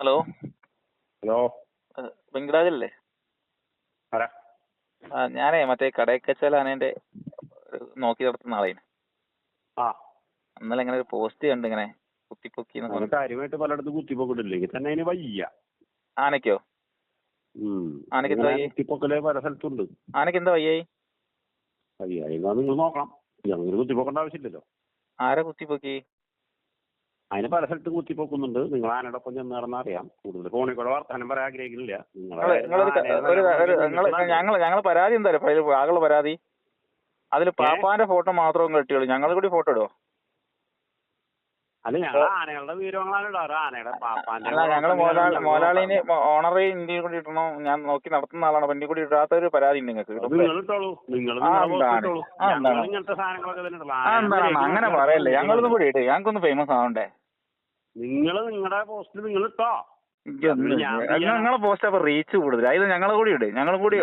Hello? Hello? വെങ്കിടാജല്ലേ ആ ഞാനേ മറ്റേ കടയക്കച്ചാൽ ആനേന്റെ നോക്കി നടത്തുന്ന ആളേന്. ആ. ഇന്നലെ ഇങ്ങനെ ഒരു പോസ്റ്റ് കണ്ട് ഇങ്ങനെ കുത്തിപ്പൊക്കി കാര്യമായിട്ട് പലയിടത്തും കുത്തിപ്പൊക്കിട്ടില്ലെങ്കിൽ തന്നെ അതിന് വയ്യ. ആനയ്ക്കോ. ആനയ്ക്ക് എന്തായി? കുത്തിപ്പൊക്കൽ പല സ്ഥലത്തുണ്ട്. ആനയ്ക്ക് എന്താ വയ്യായി വയ്യായി നിങ്ങൾ നോക്കണം. ഞങ്ങൾ കുത്തിപ്പൊക്കേണ്ട ആവശ്യമില്ലല്ലോ. ആരെ കുത്തിപ്പൊക്കി അതിന് പല സ്ഥലത്തും കുത്തിപ്പൊക്കുന്നുണ്ട് നിങ്ങൾ ആനയോടൊപ്പം ചെന്ന് നടന്നാൽ അറിയാം. കൂടുതൽ ഫോണിൽ കൂടെ വർത്താനം പറയാൻ ആഗ്രഹിക്കുന്നില്ല. ഞങ്ങൾ ഞങ്ങൾ പരാതി എന്താ ഫയൽ ആകളുടെ പരാതി. അതിൽ പാപ്പാന്റെ ഫോട്ടോ മാത്രം കിട്ടിയുള്ളൂ. ഞങ്ങൾ കൂടി ഫോട്ടോ ഇടുവോ? അല്ല ഞങ്ങൾ ആനകളുടെ വിവരങ്ങളാണ് ഇടാറ്. ആനയുടെ പാപ്പാന്റെ അല്ല ഞങ്ങൾ മോലാളി മോലാളിന് ഓണറെ ഇന്ത്യയിൽ കൂടി ഇടണോ? ഞാൻ നോക്കി നടത്തുന്ന ആളാണ്. വണ്ടി കൂടി ഇടാത്ത ഒരു പരാതി ഉണ്ട് നിങ്ങൾക്ക്. അങ്ങനെ പറയല്ലേ. ഞങ്ങളൊന്നും കൂടി ഇട്. ഞങ്ങൾക്കൊന്ന് ഫേമസ് ആവണ്ടേ? നിങ്ങൾ നിങ്ങളുടെ പോസ്റ്റിൽ നിങ്ങൾ ഇട്ടോ. ഞങ്ങളെ പോസ്റ്റ് അപ്പൊ റീച്ച് കൂടുതൽ ഇത് ഞങ്ങളെ കൂടി ഇട്. ഞങ്ങളും കൂടി